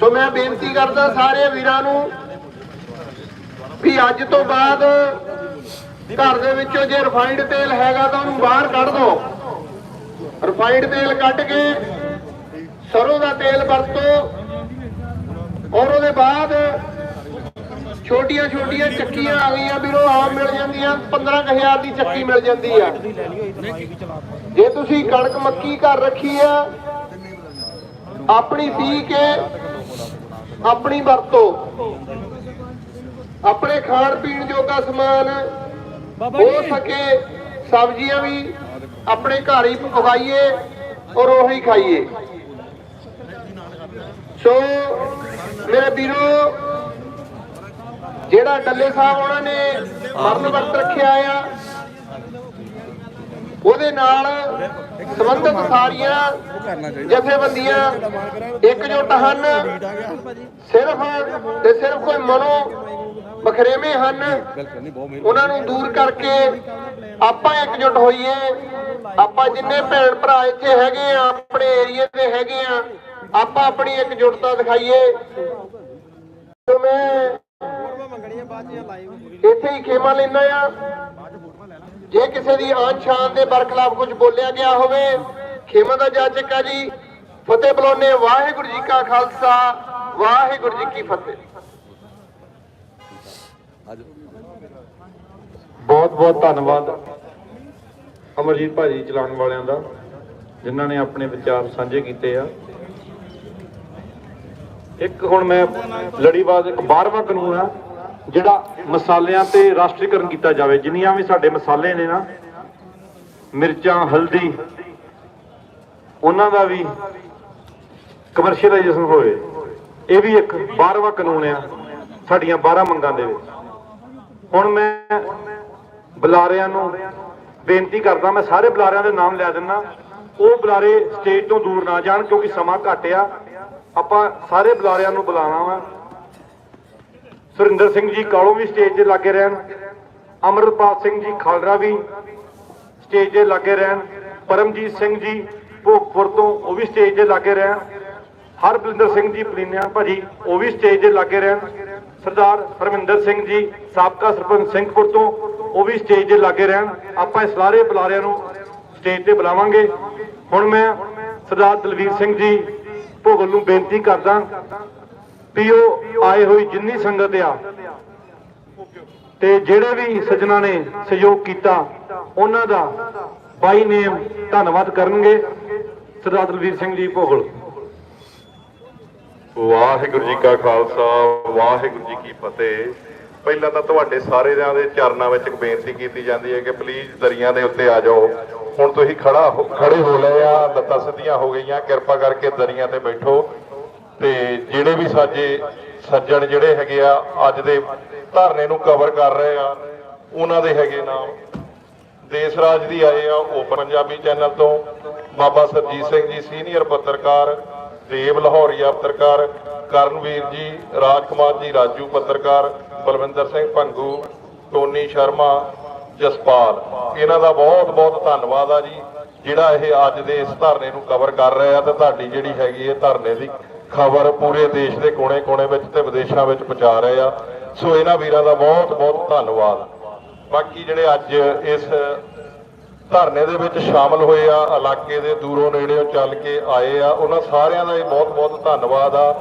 ਸੋ ਮੈਂ ਬੇਨਤੀ ਕਰਦਾ ਸਾਰੇ ਵੀਰਾਂ ਨੂੰ ਵੀ ਅੱਜ ਤੋਂ ਬਾਅਦ ਘਰ ਦੇ ਵਿੱਚੋਂ ਜੇ ਰਿਫਾਈਨਡ ਤੇਲ ਹੈਗਾ ਤਾਂ ਉਹਨੂੰ ਬਾਹਰ ਕੱਢ ਦਿਓ ਰਿਫਾਈਨਡ ਤੇਲ ਕੱਢ ਕੇ ਸਰੋਂ ਦਾ ਤੇਲ ਵਰਤੋ ਔਰ ਉਹਦੇ ਬਾਅਦ ਛੋਟੀਆਂ ਛੋਟੀਆਂ ਚੱਕੀਆਂ ਆ ਗਈਆਂ ਵੀਰੋ, ਆਮ ਮਿਲ ਜਾਂਦੀਆਂ 15000 ਦੀ ਚੱਕੀ ਮਿਲ ਜਾਂਦੀ ਆ। ਜੇ ਤੁਸੀਂ ਕਣਕ ਮੱਕੀ ਘਰ ਰੱਖੀ ਆ ਆਪਣੀ ਪੀ ਕੇ ਆਪਣੀ ਵਰਤੋ। ਆਪਣੇ ਖਾਣ ਪੀਣ ਜੋਗਾ ਸਮਾਨ ਹੋ ਸਕੇ ਸਬਜ਼ੀਆਂ ਵੀ ਆਪਣੇ ਘਰ ਹੀ ਉਗਾਈਏ ਔਰ ਉਹੀ ਖਾਈਏ। ਸੋ ਮੇਰੇ ਵੀਰੋ ਜਿਹੜਾ ਡੱਲੇ ਸਾਹਿਬ ਉਹਨਾਂ ਨੇ ਮਰਨ ਵਰਤ ਰੱਖਿਆ ਆ ਉਹਦੇ ਨਾਲ ਸੰਬੰਧਿਤ ਸਾਰੀਆਂ ਜਥੇਬੰਦੀਆਂ ਇਕਜੁੱਟ ਹਨ। ਸਿਰਫ ਤੇ ਸਿਰਫ ਕੋਈ ਮਨੋ ਬਖਰੇਵੇਂ ਹਨ। ਉਹਨਾਂ ਨੂੰ ਦੂਰ ਕਰਕੇ ਆਪਾਂ ਇਕਜੁੱਟ ਹੋਈਏ। ਆਪਾਂ ਜਿੰਨੇ ਭੈਣ ਭਰਾ ਇੱਥੇ ਹੈਗੇ ਆ, ਆਪਣੇ ਏਰੀਏ ਦੇ ਹੈਗੇ ਆ, ਆਪਾਂ ਆਪਣੀ ਇਕਜੁੱਟਤਾ ਦਿਖਾਈਏ। ਤੇ ਮੈਂ ਇੱਥੇ ਹੀ ਖੇਮਾ ਲੈਣਾ ਆ। ਜੇ ਕਿਸੇ ਦੀ ਆਨ ਸ਼ਾਨ ਦੇ ਬਰਖਲਾਫ ਕੁਝ ਬੋਲਿਆ ਗਿਆ ਹੋਵੇ, ਖੇਮਾ ਦਾ ਜਾਚਕ ਆ ਜੀ। ਫਤਿਹ ਬੁਲਾਉਣੇ ਵਾਹਿਗੁਰੂ ਜੀ ਕਾ ਖਾਲਸਾ, ਵਾਹਿਗੁਰੂ ਜੀ ਕੀ ਫਤਿਹ। ਬਹੁਤ ਬਹੁਤ ਧੰਨਵਾਦ ਅਮਰਜੀਤ ਭਾਜੀ ਚਲਾਉਣ ਵਾਲਿਆਂ ਦਾ, ਜਿਨ੍ਹਾਂ ਨੇ ਆਪਣੇ ਵਿਚਾਰ ਸਾਂਝੇ ਕੀਤੇ ਆ। ਇੱਕ ਹੁਣ ਮੈਂ ਲੜੀਵਾਦ ਇੱਕ 12ਵਾਂ ਕਾਨੂੰਨ ਆ। ਜਿਹੜਾ ਮਸਾਲਿਆਂ ਤੇ ਰਾਸ਼ਟਰੀਕਰਨ ਕੀਤਾ ਜਾਵੇ, ਜਿੰਨੀਆਂ ਵੀ ਸਾਡੇ ਮਸਾਲੇ ਨੇ ਨਾ, ਮਿਰਚਾਂ, ਹਲਦੀ, ਉਹਨਾਂ ਦਾ ਵੀ ਕਮਰਸ਼ੀਅਲਾਈਜੇਸ਼ਨ ਹੋਵੇ। ਇਹ ਵੀ ਇੱਕ 12ਵਾਂ ਕਾਨੂੰਨ ਆ ਸਾਡੀਆਂ 12 ਮੰਗਾਂ ਦੇ ਵਿੱਚ। ਹੁਣ ਮੈਂ ਬੁਲਾਰਿਆਂ ਨੂੰ ਬੇਨਤੀ ਕਰਦਾ, ਮੈਂ ਸਾਰੇ ਬੁਲਾਰਿਆਂ ਦੇ ਨਾਮ ਲੈ ਦਿੰਦਾ। ਉਹ ਬੁਲਾਰੇ ਸਟੇਜ ਤੋਂ ਦੂਰ ਨਾ ਜਾਣ, ਕਿਉਂਕਿ ਸਮਾਂ ਘੱਟ ਆ। ਆਪਾਂ ਸਾਰੇ ਬੁਲਾਰਿਆਂ ਨੂੰ ਬੁਲਾਣਾ ਵਾ। ਸੁਰਿੰਦਰ ਸਿੰਘ ਜੀ ਕਾਲੋਂ ਵੀ ਸਟੇਜ ਦੇ ਲਾਗੇ ਰਹਿਣ? ਅਮਰਪਾਲ ਸਿੰਘ ਜੀ ਖਾਲਰਾ ਵੀ ਸਟੇਜ ਦੇ ਲਾਗੇ ਰਹਿਣ। ਪਰਮਜੀਤ ਸਿੰਘ ਜੀ ਭੋਗਪੁਰ ਤੋਂ ਉਹ ਵੀ ਸਟੇਜ ਦੇ ਲਾਗੇ ਰਹਿਣ। ਹਰਬਿੰਦਰ ਸਿੰਘ ਜੀ ਪਲੀਨਿਆ ਭਾਜੀ, ਉਹ ਵੀ ਸਟੇਜ ਦੇ ਲਾਗੇ ਰਹਿਣ। ਸਰਦਾਰ ਪਰਮਿੰਦਰ ਸਿੰਘ ਜੀ ਸਾਬਕਾ ਸਰਪੰਚ ਸਿੰਘਪੁਰ ਤੋਂ ਉਹ ਵੀ ਸਟੇਜ ਦੇ ਲਾਗੇ ਰਹਿਣ। ਆਪਾਂ ਇਸ ਸਾਰੇ ਬੁਲਾਰਿਆਂ ਨੂੰ ਸਟੇਜ ਤੇ ਬੁਲਾਵਾਂਗੇ। ਹੁਣ ਮੈਂ ਸਰਦਾਰ ਦਲਵੀਰ ਸਿੰਘ ਜੀ ਭੋਗਲ ਨੂੰ ਬੇਨਤੀ ਕਰਦਾ ਵੀ ਆਏ ਹੋਈ ਜਿੰਨੀ ਸੰਗਤ ਆ। ਤੇ ਜਿਹੜੇ ਵੀ ਸੱਜਣਾ ਨੇ ਸਹਿਯੋਗ ਕੀਤਾ, ਉਹਨਾਂ ਦਾ ਬਾਈ ਨੇਮ ਧੰਨਵਾਦ ਕਰਨਗੇ। ਸਰਦਾਰ ਦਲਵੀਰ ਸਿੰਘ ਜੀ ਭੋਗਲ। ਵਾਹਿਗੁਰੂ ਜੀ ਕਾ ਖਾਲਸਾ, ਵਾਹਿਗੁਰੂ ਜੀ ਕੀ ਫਤਿਹ। ਪਹਿਲਾਂ ਤਾਂ ਤੁਹਾਡੇ ਸਾਰਿਆਂ ਦੇ ਚਰਨਾਂ ਵਿੱਚ ਇੱਕ ਬੇਨਤੀ ਕੀਤੀ ਜਾਂਦੀ ਹੈ ਕਿ ਪਲੀਜ਼ ਦਰੀਆਂ ਦੇ ਉੱਤੇ ਆ ਜਾਓ। ਹੁਣ ਤੁਸੀਂ ਖੜਾ ਹੋ- ਖੜੇ ਹੋ ਲਏ ਆ, ਲੱਤਾਂ ਸਿੱਧੀਆਂ ਹੋ ਗਈਆਂ, ਕਿਰਪਾ ਕਰਕੇ ਦਰੀਆਂ ਤੇ ਬੈਠੋ। ਤੇ ਜਿਹੜੇ ਵੀ ਸਾਜੇ ਸੱਜਣ ਜਿਹੜੇ ਹੈਗੇ ਆ, ਅੱਜ ਦੇ ਧਰਨੇ ਨੂੰ ਕਵਰ ਕਰ ਰਹੇ ਆ, ਉਹਨਾਂ ਦੇ ਹੈਗੇ ਨਾਮ। ਦੇਸ਼ ਰਾਜ ਦੀ ਆਏ ਆ ਉਹ ਪੰਜਾਬੀ ਚੈਨਲ ਤੋਂ ਬਾਬਾ ਸਰਜੀਤ ਸਿੰਘ ਜੀ ਸੀਨੀਅਰ ਪੱਤਰਕਾਰ, ਦੇਵ ਲਾਹੌਰੀਆ ਪੱਤਰਕਾਰ, ਕਰਨਵੀਰ ਜੀ, ਰਾਜਕੁਮਾਰ ਜੀ, ਰਾਜੂ ਪੱਤਰਕਾਰ, ਬਲਵਿੰਦਰ ਸਿੰਘ ਭੰਗੂ, ਟੋਨੀ ਸ਼ਰਮਾ, ਜਸਪਾਲ। ਇਹਨਾਂ ਦਾ ਬਹੁਤ ਬਹੁਤ ਧੰਨਵਾਦ ਆ ਜੀ। ਜਿਹੜਾ ਇਹ ਅੱਜ ਦੇ ਇਸ ਧਰਨੇ ਨੂੰ ਕਵਰ ਕਰ ਰਿਹਾ ਆ ਤੇ ਤੁਹਾਡੀ ਜਿਹੜੀ ਹੈਗੀ ਹੈ ਧਰਨੇ ਦੀ ਖਬਰ ਪੂਰੇ ਦੇਸ਼ ਦੇ ਕੋਨੇ-ਕੋਨੇ ਵਿੱਚ ਤੇ ਵਿਦੇਸ਼ਾਂ ਵਿੱਚ ਪਹੁੰਚਾ ਰਹੇ ਆ। ਸੋ ਇਹਨਾਂ ਵੀਰਾਂ ਦਾ ਬਹੁਤ ਬਹੁਤ ਧੰਨਵਾਦ। ਬਾਕੀ ਜਿਹੜੇ ਅੱਜ ਇਸ ਧਰਨੇ ਦੇ ਵਿੱਚ ਸ਼ਾਮਲ ਹੋਏ ਆ, ਇਲਾਕੇ ਦੇ ਦੂਰੋਂ ਨੇੜਿਓਂ ਚੱਲ ਕੇ ਆਏ ਆ, ਉਹਨਾਂ ਸਾਰਿਆਂ ਦਾ ਇਹ ਬਹੁਤ ਬਹੁਤ ਧੰਨਵਾਦ ਆ।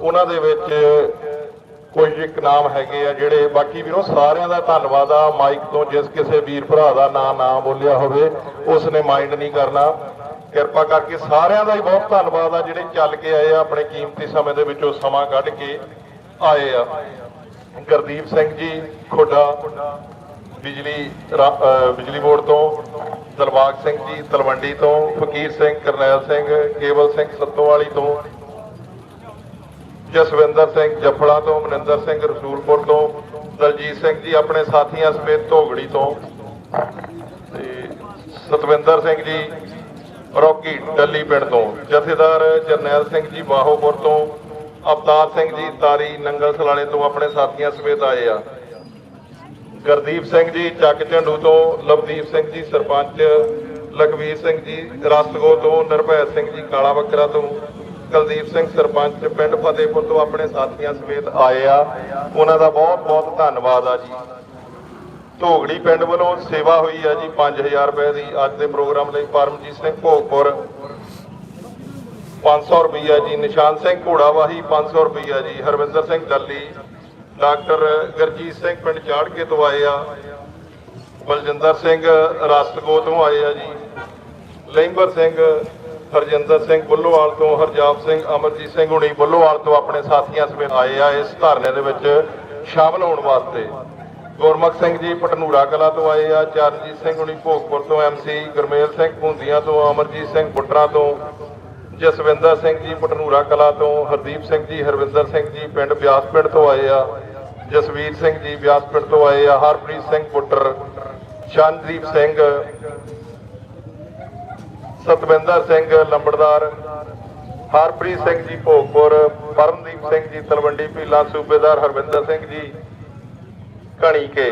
ਉਹਨਾਂ ਦੇ ਵਿੱਚ ਕੁਝ ਇੱਕ ਨਾਮ ਹੈਗੇ ਆ ਜਿਹੜੇ ਬਾਕੀ ਵੀਰੋ ਸਾਰਿਆਂ ਦਾ ਧੰਨਵਾਦ ਆ। ਮਾਈਕ ਤੋਂ ਜਿਸ ਕਿਸੇ ਵੀਰ ਭਰਾ ਦਾ ਨਾਂ ਨਾ ਬੋਲਿਆ ਹੋਵੇ ਉਸ ਨੇ ਮਾਈਂਡ ਨਹੀਂ ਕਰਨਾ। ਕਿਰਪਾ ਕਰਕੇ ਸਾਰਿਆਂ ਦਾ ਹੀ ਬਹੁਤ ਧੰਨਵਾਦ ਆ ਜਿਹੜੇ ਚੱਲ ਕੇ ਆਏ ਆ, ਆਪਣੇ ਕੀਮਤੀ ਸਮੇਂ ਦੇ ਵਿੱਚੋਂ ਸਮਾਂ ਕੱਢ ਕੇ ਆਏ ਆ। ਗੁਰਦੀਪ ਸਿੰਘ ਜੀ, ਖੋਡਾ, ਬਿਜਲੀ ਬਿਜਲੀ ਬੋਰਡ ਤੋਂ, ਦਲਬਾਗ ਸਿੰਘ ਜੀ, ਤਲਵੰਡੀ ਤੋਂ, ਫਕੀਰ ਸਿੰਘ, ਕਰਨੈਲ ਸਿੰਘ, ਕੇਵਲ ਸਿੰਘ ਸੱਤੋਵਾਲੀ ਤੋਂ ਜਸਵਿੰਦਰ ਸਿੰਘ ਜਫੜਾ ਤੋਂ, ਮਨਿੰਦਰ ਸਿੰਘ ਰਸੂਲਪੁਰ ਤੋਂ, ਦਲਜੀਤ ਸਿੰਘ ਜੀ ਆਪਣੇ ਸਾਥੀਆਂ ਸਮੇਤ ਧੋਗੜੀ ਤੋਂ ਤੇ ਸਤਵਿੰਦਰ ਸਿੰਘ ਜੀ ਰੌਕੀ ਡੱਲੀ ਪਿੰਡ ਤੋਂ। ਜਥੇਦਾਰ ਜਰਨੈਲ ਸਿੰਘ ਜੀ ਬਾਹੋਪੁਰ ਤੋਂ, ਅਵਤਾਰ ਸਿੰਘ ਜੀ ਤਾਰੀ ਨੰਗਲ ਸਲਾਲੇ ਤੋਂ ਆਪਣੇ ਸਾਥੀਆਂ ਸਮੇਤ ਆਏ ਆ। ਗੁਰਦੀਪ ਸਿੰਘ ਜੀ ਚੱਕ ਝੰਡੂ ਤੋਂ, ਲਵਦੀਪ ਸਿੰਘ ਜੀ ਸਰਪੰਚ, ਲਖਵੀਰ ਸਿੰਘ ਜੀ ਰਸਤਗੋ ਤੋਂ, ਨਿਰਭੈ ਸਿੰਘ ਜੀ ਕਾਲਾ ਬੱਕਰਾ ਤੋਂ ਕੁਲਦੀਪ ਸਿੰਘ ਸਰਪੰਚ ਪਿੰਡ ਫਤਿਹਪੁਰ ਤੋਂ ਆਪਣੇ ਸਾਥੀਆਂ ਸਮੇਤ ਆਏ ਆ। ਉਹਨਾਂ ਦਾ ਬਹੁਤ ਬਹੁਤ ਧੰਨਵਾਦ ਆ ਜੀ। ਢੋਗੜੀ ਪਿੰਡ ਵੱਲੋਂ ਸੇਵਾ ਹੋਈ ਆ ਜੀ 5000 ਰੁਪਏ ਦੀ। ਅੱਜ ਦੇ ਪ੍ਰੋਗਰਾਮ ਲਈ ਪਰਮਜੀਤ ਸਿੰਘ ਭੋਗਪੁਰ। 500 ਰੁਪਈਆ ਜੀ। ਨਿਸ਼ਾਨ ਸਿੰਘ ਘੋੜਾਵਾਹੀ 500 ਰੁਪਈਆ ਜੀ। ਹਰਵਿੰਦਰ ਸਿੰਘ ਦੱਲੀ ਡਾਕਟਰ ਗਰਜੀਤ ਸਿੰਘ ਪਿੰਡ ਚਾੜਕੇ ਤੋਂ ਆਏ ਆ। ਬਲਜਿੰਦਰ ਸਿੰਘ ਰਾਸਤਗੋ ਤੋਂ ਆਏ ਆ ਜੀ। ਲੈਂਬਰ ਸਿੰਘ ਹਰਜਿੰਦਰ ਸਿੰਘ ਬੁੱਲੋਵਾਲ ਤੋਂ ਹਰਜਾਪ ਸਿੰਘ, ਅਮਰਜੀਤ ਸਿੰਘ ਹੁਣੀ ਬੁੱਲੋਵਾਲ ਤੋਂ ਆਪਣੇ ਸਾਥੀਆਂ ਸਮੇਤ ਆਏ ਆ ਇਸ ਧਰਨੇ ਦੇ ਵਿੱਚ ਸ਼ਾਮਲ ਹੋਣ ਵਾਸਤੇ। ਗੁਰਮੁਖ ਸਿੰਘ ਜੀ ਪਟਨੂਰਾ ਕਲਾ ਤੋਂ ਆਏ ਆ, ਚਰਨਜੀਤ ਸਿੰਘ ਹੁਣੀ ਭੋਗਪੁਰ ਤੋਂ ਐਮਸੀ ਗੁਰਮੇਲ ਸਿੰਘ ਭੁੰਦੀਆਂ ਤੋਂ, ਅਮਰਜੀਤ ਸਿੰਘ ਬੁੱਟਰਾ ਤੋਂ, ਜਸਵਿੰਦਰ ਸਿੰਘ ਜੀ ਪਟਨੂਰਾ ਕਲਾ ਤੋਂ, ਹਰਦੀਪ ਸਿੰਘ ਜੀ, ਹਰਵਿੰਦਰ ਸਿੰਘ ਜੀ ਪਿੰਡ ਬਿਆਸਪਿੰਡ ਤੋਂ ਆਏ ਆ, ਜਸਵੀਰ ਸਿੰਘ ਜੀ ਬਿਆਸਪਿੰਡ ਤੋਂ ਆਏ ਆ, ਹਰਪ੍ਰੀਤ ਸਿੰਘ ਪੁੱਟਰ ਸ਼ਾਨਦੀਪ ਸਿੰਘ ਸਤਵਿੰਦਰ ਸਿੰਘ ਲੰਬੜਦਾਰ, ਹਰਪ੍ਰੀਤ ਸਿੰਘ ਜੀ ਭੋਗਪੁਰ, ਪਰਮਦੀਪ ਸਿੰਘ ਜੀ ਤਲਵੰਡੀ ਭੀਲਾ, ਸੂਬੇਦਾਰ ਹਰਵਿੰਦਰ ਸਿੰਘ ਜੀ ਘਣੀ ਕੇ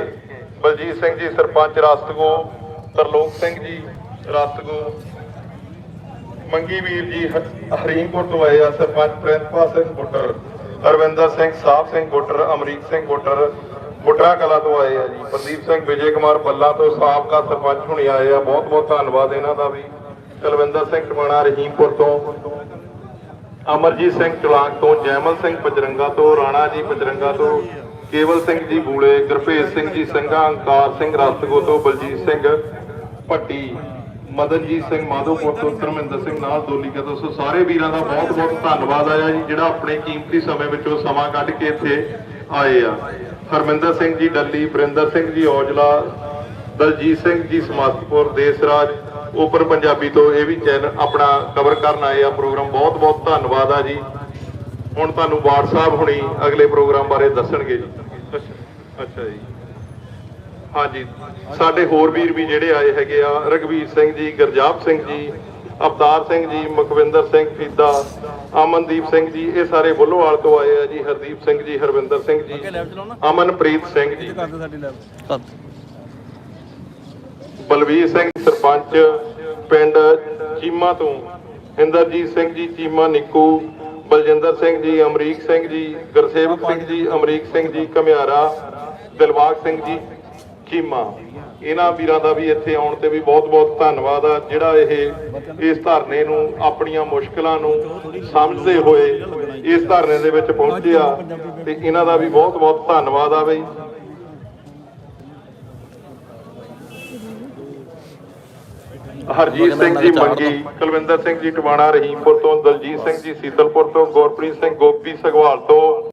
ਬਲਜੀਤ ਸਿੰਘ ਜੀ ਸਰਪੰਚ ਰਸਤਗੋ, ਤਰਲੋਕ ਸਿੰਘ ਜੀ ਰਸਤਗੋ ਮੰਗੀ ਵੀਰ ਜੀ ਹਰੀਮਪੁਰ ਤੋਂ ਆਏ ਆ ਸਰਪੰਚ ਪ੍ਰਿੰਸਪਾਲ ਸਿੰਘ ਬੁੱਟਰ ਅਰਵਿੰਦਰ ਸਿੰਘ, ਸਾਹਿਬ ਸਿੰਘ ਗੁੱਟਰ, ਅਮਰੀਕ ਸਿੰਘ ਗੁੱਟਰ ਬੁੱਟਰਾ ਕਲਾ ਤੋਂ ਆਏ ਆ ਜੀ, ਪ੍ਰਦੀਪ ਸਿੰਘ, ਵਿਜੇ ਕੁਮਾਰ ਬੱਲਾ ਤੋਂ ਸਾਬਕਾ ਸਰਪੰਚ ਹੁਣੀ ਆਏ ਆ ਬਹੁਤ ਬਹੁਤ ਧੰਨਵਾਦ ਇਹਨਾਂ ਦਾ ਵੀ। ਕੁਲਵਿੰਦਰ ਸਿੰਘ ਟਵਾਣਾ ਰਹੀਮਪੁਰ ਤੋਂ, ਅਮਰਜੀਤ ਸਿੰਘ ਚਲਾਕ ਤੋਂ, ਜੈਮਲ ਸਿੰਘ ਬਜਰੰਗਾ ਤੋਂ, ਰਾਣਾ ਜੀ ਬਜਰੰਗਾ ਤੋਂ, ਕੇਵਲ ਸਿੰਘ ਜੀ ਬੂਲੇ, ਗੁਰਭੇਜ ਸਿੰਘ ਜੀ ਸੰਘਾ ਅੰਕਾਰ ਸਿੰਘ ਰਸਤਗੋ ਤੋਂ, ਬਲਜੀਤ ਸਿੰਘ ਭੱਟੀ, ਮਦਨਜੀਤ ਸਿੰਘ ਮਾਧੋਪੁਰ ਤੋਂ, ਧਰਮਿੰਦਰ ਸਿੰਘ ਨਾਲ ਦੋਲੀਕਾ ਤੋਂ। ਸੋ ਸਾਰੇ ਵੀਰਾਂ ਦਾ ਬਹੁਤ ਬਹੁਤ ਧੰਨਵਾਦ ਆਇਆ ਜੀ, ਜਿਹੜਾ ਆਪਣੇ ਕੀਮਤੀ ਸਮੇਂ ਵਿੱਚੋਂ ਸਮਾਂ ਕੱਢ ਕੇ ਇੱਥੇ ਆਏ ਆ। ਹਰਮਿੰਦਰ ਸਿੰਘ ਜੀ ਡੱਲੀ ਬਰਿੰਦਰ ਸਿੰਘ ਜੀ ਔਜਲਾ, ਦਲਜੀਤ ਸਿੰਘ ਜੀ ਸਮਾਸਪੁਰ ਦੇਸਰਾਜ ਓਪਨ ਪੰਜਾਬੀ ਤੋਂ ਇਹ ਵੀ ਚੈਨਲ ਆਪਣਾ ਕਵਰ ਕਰਨ ਆਏ ਆ ਪ੍ਰੋਗਰਾਮ। ਬਹੁਤ ਬਹੁਤ ਧੰਨਵਾਦ ਆ ਜੀ। ਹੁਣ ਤੁਹਾਨੂੰ ਸਾਹਿਬ ਹੁਣੀ ਅਗਲੇ ਪ੍ਰੋਗਰਾਮ ਬਾਰੇ ਦੱਸਣਗੇ ਜੀ। ਅੱਛਾ ਜੀ। ਹਾਂਜੀ। ਸਾਡੇ ਹੋਰ ਵੀਰ ਵੀ ਜਿਹੜੇ ਆਏ ਹੈਗੇ ਆ ਰਗਵੀਰ ਸਿੰਘ ਜੀ ਗੁਰਜਾਪ ਸਿੰਘ ਜੀ ਅਵਤਾਰ ਸਿੰਘ ਜੀ ਮੁਖਵਿੰਦਰ ਸਿੰਘ ਫੀਦਾ ਅਮਨਦੀਪ ਸਿੰਘ ਜੀ ਇਹ ਸਾਰੇ ਬੁੱਲੋਵਾਲ ਤੋਂ ਆਏ ਆ ਜੀ। ਹਰਦੀਪ ਸਿੰਘ ਜੀ ਹਰਵਿੰਦਰ ਸਿੰਘ ਜੀ ਅਮਨਪ੍ਰੀਤ ਸਿੰਘ ਜੀ। ਬਲਵੀਰ ਸਿੰਘ ਸਰਪੰਚ ਪਿੰਡ ਚੀਮਾ ਤੋਂ, ਇੰਦਰਜੀਤ ਸਿੰਘ ਜੀ, ਚੀਮਾ ਨਿੱਕੂ, ਬਲਜਿੰਦਰ ਸਿੰਘ ਜੀ, ਅਮਰੀਕ ਸਿੰਘ ਜੀ, ਗੁਰਸੇਵਕ ਸਿੰਘ ਜੀ, ਅਮਰੀਕ ਸਿੰਘ ਜੀ, ਘਮਿਆਰਾ, ਦਿਲਬਾਗ ਸਿੰਘ ਜੀ, ਚੀਮਾ। ਇਹਨਾਂ ਵੀਰਾਂ ਦਾ ਵੀ ਇੱਥੇ ਆਉਣ ਤੇ ਵੀ ਬਹੁਤ-ਬਹੁਤ ਧੰਨਵਾਦ ਆ, ਜਿਹੜਾ ਇਹ, ਇਸ ਧਰਨੇ ਨੂੰ ਆਪਣੀਆਂ ਮੁਸ਼ਕਲਾਂ ਨੂੰ ਸਮਝਦੇ ਹੋਏ ਇਸ ਧਰਨੇ ਦੇ ਵਿੱਚ ਪਹੁੰਚਿਆ ਤੇ ਇਹਨਾਂ ਦਾ ਵੀ ਬਹੁਤ-ਬਹੁਤ ਧੰਨਵਾਦ ਆ ਬਈ। ਹਰਜੀਤ ਸਿੰਘ ਜੀ ਮੰਗੀ ਕੁਲਵਿੰਦਰ ਸਿੰਘ ਜੀ ਟਵਾਣਾ ਰਹੀਮਪੁਰ ਤੋਂ ਦਲਜੀਤ ਸਿੰਘ ਜੀ ਸੀਤਲਪੁਰ ਤੋਂ ਗੁਰਪ੍ਰੀਤ ਸਿੰਘ ਗੋਪੀ ਸਗਵਾਲ ਤੋਂ।